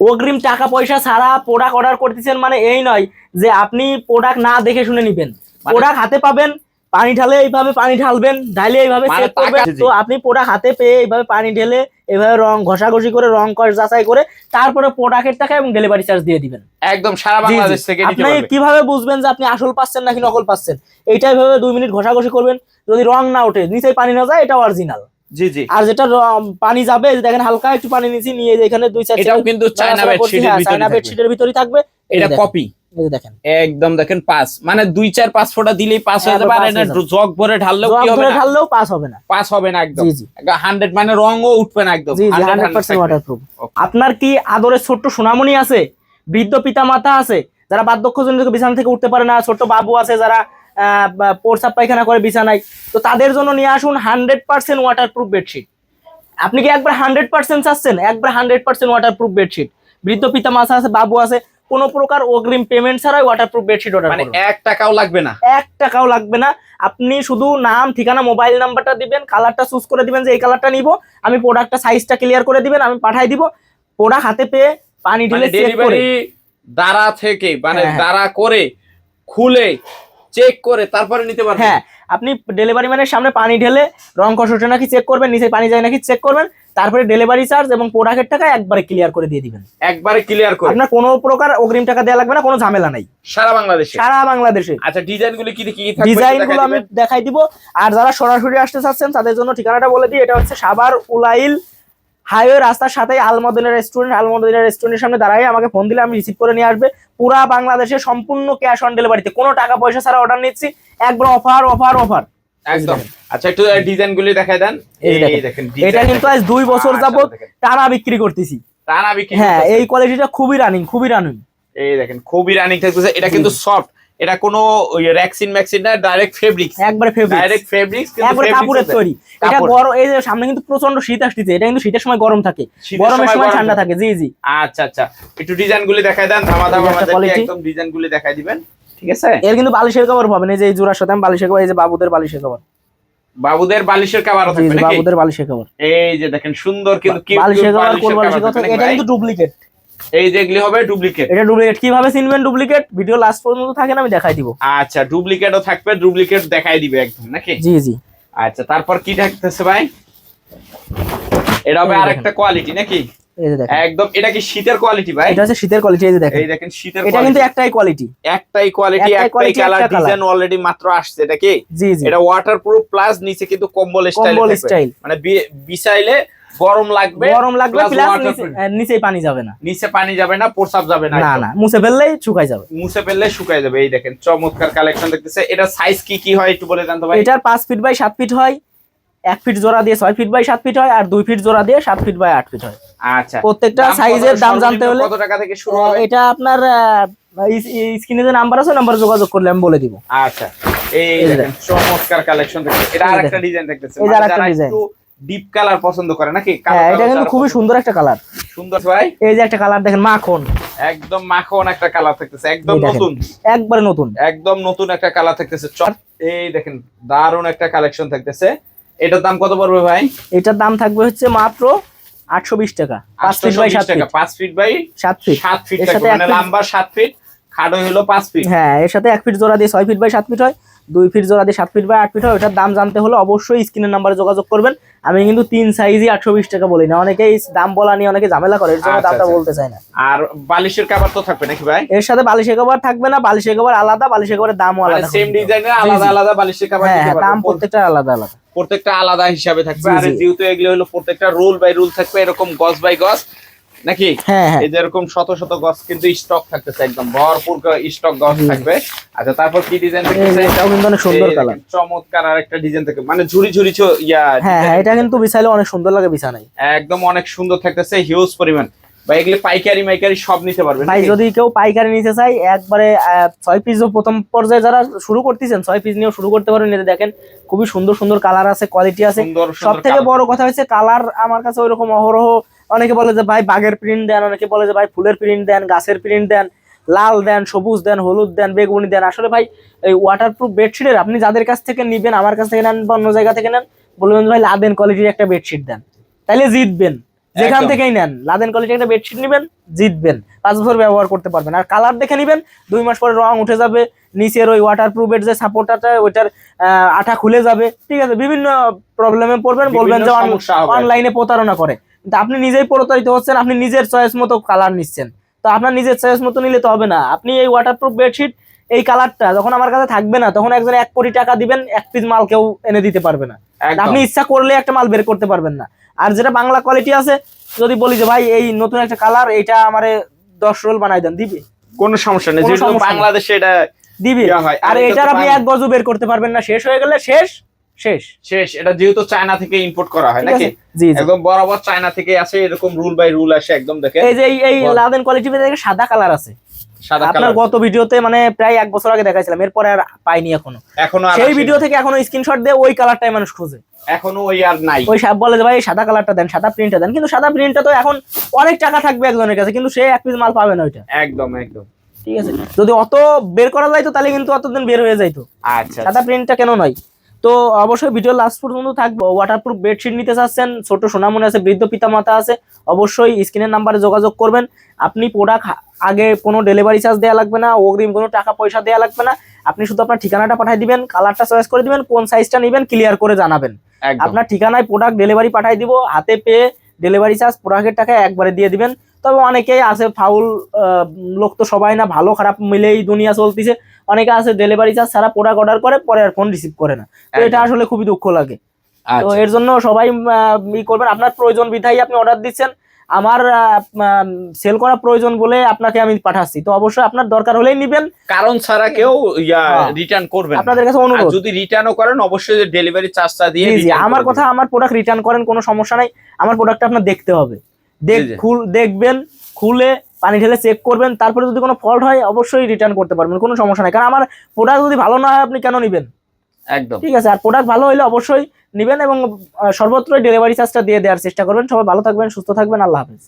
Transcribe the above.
অগ্রিম টাকা পয়সা ছাড়া প্রোডাক্ট অর্ডার করতেছেন মানে এই নয় যে আপনি প্রোডাক্ট না দেখে শুনে নিবেন। মানে- প্রোডাক্ট হাতে পাবেন পানি ঢালে এইভাবে পানি ঢালবেন ঢালে এইভাবে মানে করবেন। তো আপনি প্রোডাক্ট হাতে পেয়ে এইভাবে পানি ঢেলে এভাবে রং ঘষাঘষি করে রং কষ যাচাই করে তারপরে প্রোডাক্টের টাকা এবং ডেলিভারি চার্জ দিয়ে দিবেন। একদম সারা। বাংলাদেশ থেকে আপনি কীভাবে বুঝবেন যে আপনি আসল পাচ্ছেন নাকি নকল পাচ্ছেন? এইটাই ভাবে দুই মিনিট ঘষাঘষি করবেন। যদি রং না ওঠে নিচে পানি না যায় এটা অরিজিনাল জি জি। আর যেটা পানি যাবে দেখেন হালকা একটু পানি নিচে নিয়ে এখানে দুই চার এটাও কিন্তু চায়না বেডশিটের হ্যাঁ, ভিতরে চায়না থাকবে। বেডশিটের ভিতরেই থাকবে। এটা কপি দেখেন একদম দেখেন পাস মানে দুই চার পাঁচ ফোঁটা দিলেই পাস হয়ে যাবে আর এটা জগ ভরে ঢাললেও কি হবে ঢাললেও পাস হবে না। পাস হবে না একদম। মানে রঙও উঠবে না একদম। জি জি 100 হান্ড্রেড ওয়াটারপ্রুফ আপনার কি আদরের ছোট্ট সোনামণি আছে? বৃদ্ধ পিতা মাতা আছে? যারা বার্ধক্য বার্ধক্যজনিত বিছানা থেকে উঠতে পারে না ছোট্ট বাবু আছে যারা বা পায়খানা করে বিছানায়। তো তাদের জন্য নিয়ে আসুন হান্ড্রেড পার্সেন্ট ওয়াটারপ্রুফ বেডশিট আপনি কি একবার হান্ড্রেড পার্সেন্ট চাচ্ছেন? একবার হান্ড্রেড পার্সেন্ট ওয়াটারপ্রুফ বেডশিট বৃদ্ধ পিতা মাতা আছে বাবু আছে কোনো প্রকার অগ্রিম পেমেন্ট ছাড়াই ওয়াটারপ্রুফ বেডশিট অর্ডার মানে এক টাকাও লাগবে না। এক টাকাও লাগবে না। আপনি শুধু নাম ঠিকানা মোবাইল নাম্বারটা দিবেন কালারটা চুজ করে দিবেন যে এই কালারটা নিব আমি প্রোডাক্টটা সাইজটা ক্লিয়ার করে দিবেন আমি পাঠাই দিব। প্রোডাক্ট হাতে পেয়ে পানি মানে ঢেলে ডেলিভারি দ্বারা থেকে মানে হ্যাঁ, হ্যাঁ। দ্বারা করে খুলে চেক করে তারপরে নিতে পারবেন। হ্যাঁ আপনি ডেলিভারি ম্যানের সামনে পানি ঢেলে রং কষ ওঠে নাকি চেক করবেন নিচে পানি যায় নাকি চেক করবেন তারপরে ডেলিভারি চার্জ এবং প্রোডাক্টের টাকা একবারে ক্লিয়ার করে দিয়ে দিবেন। একবারে ক্লিয়ার করে। আপনার কোনো প্রকার অগ্রিম টাকা দেওয়া লাগবে না কোনো ঝামেলা নাই। সারা বাংলাদেশে। সারা বাংলাদেশে। আচ্ছা ডিজাইন গুলি কি কি থাকবে ডিজাইনগুলো আমি দেখাই দেখাই দিব। আর যারা সরাসরি আসতে চাচ্ছেন তাদের জন্য ঠিকানাটা বলে দিই এটা হচ্ছে সাভার উলাইল হাইওয়ে রাস্তার সাথে আলমদিনা রেস্টুরেন্ট আলমদিনা রেস্টুরেন্টের সামনে দাঁড়াই আমাকে ফোন দিলে আমি রিসিভ করে নিয়ে আসবে। পুরা বাংলাদেশে সম্পূর্ণ ক্যাশ অন ডেলিভারিতে কোনো টাকা পয়সা ছাড়া অর্ডার নিচ্ছি। একবার অফার অফার অফার একদম। আচ্ছা একটু ডিজাইন গুলি দেন। এই দেখেন। এটা কিন্তু আজ দুই বছর আচ্ছা, যাবত। টানা বিক্রি করতেছি। টানা বিক্রি হ্যাঁ। এই কোয়ালিটিটা খুবই রানিং খুবই রানিং এই দেখেন খুবই রানিং থাকতেছে। এটা কিন্তু সফট এটা কোনো র্যাক্সিন ম্যাক্সিন না ডাইরেক্ট ফেব্রিক্স একবারে ফেভারিট ডাইরেক্ট ফেব্রিক্স একবারে কাপড়ের তৈরি। এটা গরম এই যে সামনে কিন্তু প্রচণ্ড শীত আসতেছে এটা কিন্তু শীতের সময় গরম থাকে। গরমের সময় ঠান্ডা থাকে। জি জি। আচ্ছা আচ্ছা। একটু ডিজাইন গুলি দেখাই দেন ধামা ধামা quality। একদম ডিজাইন গুলি দেখাই দিবেন। ঠিক আছে? এর কিন্তু বালিশের কভার পাবেন এই যে এই জোড়ার সাথে আমি বালিশের কভার এই যে বাবুদের বালিশের কভার বাবুদের বালিশের কাবারও জি থাকবে নাকি? বাবুদের বালিশের কভার এই যে দেখেন সুন্দর কিন্তু বালিশের কভার কোন বালিশের কভার এটা কিন্তু ডুপ্লিকেট? এই যেগুলি হবে ডুপ্লিকেট। এটা ডুপ্লিকেট। কীভাবে চিনবেন ডুপ্লিকেট? ভিডিও লাস্ট পর্যন্ত থাকে না আমি দেখাই দিব। আচ্ছা ডুপ্লিকেটও থাকবে ডুপ্লিকেট দেখাই দিবে একদম নাকি? জি জি। আচ্ছা তারপর কি থাকতেছে ভাই? এটা হবে। আরেকটা কোয়ালিটি নাকি? একদম এটা কি শীতের কোয়ালিটি ভাই? এটা হচ্ছে শীতের কোয়ালিটি এই যে দেখেন। এই দেখেন শীতের এটা কিন্তু একটাই কোয়ালিটি একটাই কোয়ালিটি একটাই একটাই কালার ডিজাইন অলরেডি মাত্র আসছে এটা কি? জি জি। এটা ওয়াটারপ্রুফ প্লাস নিচে কিন্তু কম্বল স্টাইল কম্বল স্টাইল মানে বি- বিছাইলে গরম লাগবে গরম লাগবে প্লাস। নিচেই পানি যাবে না। নিচে পানি যাবে না প্রসাব যাবে না না না মুছে ফেললেই শুকাই যাবে। মুছে ফেললে শুকায় যাবে এই দেখেন চমৎকার কালেকশন দেখতেছে। এটা সাইজ কি কি হয় একটু বলে দেন তো ভাই। এটার পাঁচ ফিট বাই সাত ফিট হয় এক ফিট জোড়া দিয়ে ছয় ফিট বাই সাত ফিট হয় আর দুই ফিট জোড়া দিয়ে সাত ফিট বাই আট ফিট হয়। আচ্ছা প্রত্যেকটা সাইজের দাম জানতে হলে কত টাকা থেকে শুরু হবে? এটা আপনার স্ক্রিনে যে নাম্বার আছে নাম্বার যোগাযোগ করলে আমি বলে দিব। আচ্ছা এই চমৎকার কালেকশন দেখতেছে এটা আরেকটা ডিজাইন দেখতেছে। এই যে মানে আরেকটা। একটু ডিপ কালার পছন্দ করে নাকি? হ্যাঁ এটা কিন্তু খুবই সুন্দর একটা কালার সুন্দর ভাই। এই যে একটা কালার দেখেন মাখন। একদম মাখন একটা কালার থাকতেছে একদম নতুন। একবারে নতুন। একদম নতুন একটা কালার থাকতেছে। চট এই দেখেন দারুণ একটা কালেকশন থাকতেছে। এটার দাম কত পড়বে ভাই? এটার দাম থাকবে হচ্ছে মাত্র আটশো বিশ টাকা। পাঁচ ফিট বাই সাত টাকা ফিট পাঁচ ফিট বাই সাত ফিট সাত ফিট মানে লম্বা সাত ফিট খাটো হলো পাঁচ ফিট হ্যাঁ এর সাথে এক ফিট জোড়া দিয়ে ছয় ফিট বাই সাত ফিট হয়। দুই ফিট জোড়া দিয়ে সাত ফিট বাই আট ফিট হয় ওটার দাম জানতে হলে অবশ্যই স্ক্রিনের নাম্বারে যোগাযোগ করবেন। আমি কিন্তু তিন সাইজই আটশো বিশ টাকা বলি না অনেকেই দাম বলা নিয়ে অনেকে ঝামেলা করে এর জন্য আচ্ছা, দামটা আচ্ছা। বলতে চাই না। আর বালিশের কাবার তো থাকবে নাকি ভাই? এর সাথে বালিশের কভার থাকবে না বালিশের কভার আলাদা বালিশের কভারের দামও মানে আলাদা। সেম। ডিজাইনের আলাদা আলাদা বালিশের কাবার হ্যাঁ হ্যাঁ দাম প্রত্যেকটা আলাদা আলাদা। প্রত্যেকটা আলাদা হিসাবে থাকবে। আর যেহেতু এগুলো হলো প্রত্যেকটা রুল বাই রুল থাকবে এরকম গজ বাই গজ নাকি? হ্যাঁ হ্যাঁ। এই যে এরকম শত শত গজ কিন্তু স্টক থাকতেছে একদম। ভরপুর স্টক জি। থাকবে। আচ্ছা তারপর কি ডিজাইন থাকতেছে এটাও কিন্তু অনেক সুন্দর কালার চমৎকার আর একটা ডিজাইন থাকে মানে ঝুরি ঝুরি ইয়া হ্যাঁ হ্যাঁ এটা কিন্তু বিছাইলে অনেক সুন্দর লাগে বিছানায়। একদম অনেক সুন্দর থাকতেছে হিউজ পরিমাণ। বা এগুলি পাইকারি মাইকারি সব নিতে পারবেন ভাই যদি কেউ পাইকারি নিতে চাই একবারে ছয় পিস প্রথম পর্যায়ে যারা শুরু করতেছেন ছয় পিস নিয়েও শুরু করতে এতে দেখেন খুবই সুন্দর সুন্দর কালার আছে কোয়ালিটি আছে। সব থেকে বড় কথা হচ্ছে কালার আমার কাছে ওইরকম অহরহ অনেকে বলে যে ভাই বাঘের প্রিন্ট দেন অনেকে বলে যে ভাই ফুলের প্রিন্ট দেন গাছের প্রিন্ট দেন লাল দেন সবুজ দেন হলুদ দেন বেগুনি দেন। আসলে ভাই এই ওয়াটারপ্রুফ বেডশিটের আপনি যাদের কাছ থেকে নিবেন আমার কাছ থেকে নেন বা অন্য জায়গা থেকে নেন বলবেন ভাই লাদেন কোয়ালিটির একটা বেডশিট দেন। তাইলে জিতবেন। যেখান থেকেই নেন। লাদেন কোয়ালিটি একটা বেডশিট নেবেন জিতবেন। পাঁচ বছর ব্যবহার করতে পারবেন। আর কালার দেখে নেবেন দুই মাস পরে রং উঠে যাবে নিচের ওই ওয়াটার প্রুফের যে সাপোর্টারটা ওইটার আহ, আঠা খুলে যাবে। ঠিক আছে বিভিন্ন প্রবলেমে পড়বেন বলবেন যে। অনলাইনে প্রতারণা করে। আপনি নিজেই প্রতারিত হচ্ছেন আপনি নিজের চয়েস মতো কালার নিচ্ছেন। তো আপনার নিজের চয়েস মতো নিলে তো হবে না। আপনি এই ওয়াটারপ্রুফ বেডশিট এই কালারটা যখন আমার কাছে থাকবে না তখন একজন এক কোটি টাকা দিবেন এক পিস মাল কেউ এনে দিতে পারবে না। আপনি ইচ্ছা করলে একটা মাল বের করতে পারবেন না। আর যেটা বাংলা কোয়ালিটি আছে যদি বলি যে ভাই এই নতুন একটা কালার এইটা আমারে দশ রোল বানাই দেন। দিবি? কোনো সমস্যা নেই। বাংলাদেশে এটা দিবি? আর এটা এটার আপনি এক গজও বের করতে পারবেন না। শেষ হয়ে গেলে শেষ। শেষ? শেষ। এটা যেহেতু চায়না থেকে ইম্পোর্ট করা হয় নাকি? একদম বরাবর চায়না থেকে আসে এরকম রুল বাই রুল আসে একদম দেখে এই যে এই- লাদেন কোয়ালিটি সাদা কালার আছে। আপনার গত ভিডিওতে মানে প্রায় এক বছর আগে দেখাইছিলাম এরপরে আর পাইনি এখনও। এখনও সেই ভিডিও থেকে এখনও স্ক্রিনশট দিয়ে ওই কালারটাই মানুষ খুঁজে। এখনও ওই আর নাই। ওই সাহেব বলে যে ভাই সাদা কালারটা দেন সাদা প্রিন্টটা দেন। কিন্তু সাদা প্রিন্টটা তো এখন অনেক টাকা থাকবে একজনের কাছে কিন্তু সে এক পিস মাল পাবে না ওইটা। একদম একদম। ঠিক আছে? যদি অত বের করা যাইতো তাহলে কিন্তু অতদিন বের হয়ে যাইতো। আচ্ছা। সাদা প্রিন্টটা কেন নয় তো অবশ্যই ভিডিও লাস্ট পর্যন্ত থাকবে। ওয়াটারপ্রুফ বেডশিট নিতে চাচ্ছেন ছোট সোনামনি আছে বৃদ্ধ পিতামাতা আছে অবশ্যই স্ক্রিনের নাম্বারে যোগাযোগ করবেন। আপনি প্রোডাক্ট আগে কোনো ডেলিভারি চার্জ দেওয়া লাগবে না অগ্রিম কোনো টাকা পয়সা দেওয়া লাগবে না। আপনি শুধু আপনার ঠিকানাটা পাঠিয়ে দিবেন কালারটা চয়েস করে দিবেন কোন সাইজটা নেবেন ক্লিয়ার করে জানাবেন। আপনার ঠিকানায় প্রোডাক্ট ডেলিভারি পাঠিয়ে দিব হাতে পেয়ে ডেলিভারি চার্জ প্রোডাক্টের টাকা একবারে দিয়ে দিবেন। তবে অনেকেই আছে ফাউল লোক তো সবাই না ভালো খারাপ মিলেই দুনিয়া চলতিছে। অনেকে আছে ডেলিভারি চার্জ ছাড়া প্রোডাক্ট অর্ডার করে পরে আর ফোন রিসিভ করে না। তো এটা আসলে খুবই দুঃখ লাগে। তো আচ্ছা। এর জন্য সবাই ই করবেন। আপনার প্রয়োজন বিধায় আপনি অর্ডার দিচ্ছেন। আমার সেল করা প্রয়োজন বলে আপনাকে আমি পাঠাচ্ছি। তো অবশ্যই আপনার দরকার হলেই নিবেন। কারণ ছাড়া কেউ হ্যাঁ। রিটার্ন করবেন আপনাদের কাছে অনুরোধ। যদি রিটার্নও করেন অবশ্যই ডেলিভারি চার্জটা দিয়ে আমার কথা আমার প্রোডাক্ট রিটার্ন করেন কোনো সমস্যা নাই। আমার প্রোডাক্টটা আপনার দেখতে হবে। দেখ। দেখবেন খুলে পানি ঢেলে চেক করবেন তারপরে যদি কোনো ফল্ট হয় অবশ্যই রিটার্ন করতে পারবেন কোনো সমস্যা নাই। কারণ আমার প্রোডাক্ট যদি ভালো না হয় আপনি কেন নেবেন? একদম। ঠিক আছে আর প্রোডাক্ট ভালো হলে অবশ্যই নেবেন এবং সর্বত্রই ডেলিভারি চার্জটা দিয়ে দেওয়ার চেষ্টা করবেন। সবাই ভালো থাকবেন সুস্থ থাকবেন আল্লাহ হাফেজ।